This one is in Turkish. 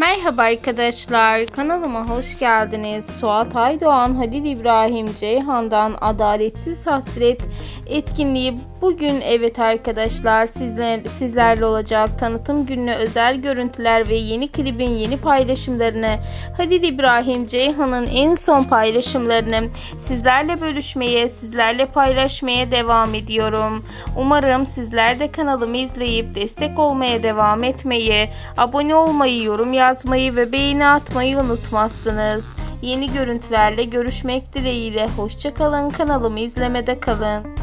Merhaba arkadaşlar, kanalıma hoş geldiniz. Suat Aydoğan, Halil İbrahim Ceyhan'dan Adaletsiz Hasret etkinliği bugün evet arkadaşlar sizler sizlerle olacak. Tanıtım gününe özel görüntüler ve yeni klibin yeni paylaşımlarını Halil İbrahim Ceyhan'ın en son paylaşımlarını sizlerle bölüşmeye, sizlerle paylaşmaya devam ediyorum. Umarım sizler de kanalımı izleyip destek olmaya devam etmeyi, abone olmayı, yorum yazmayı ve beğeni atmayı unutmazsınız. Yeni görüntülerle görüşmek dileğiyle. Hoşçakalın kanalımı izlemede kalın.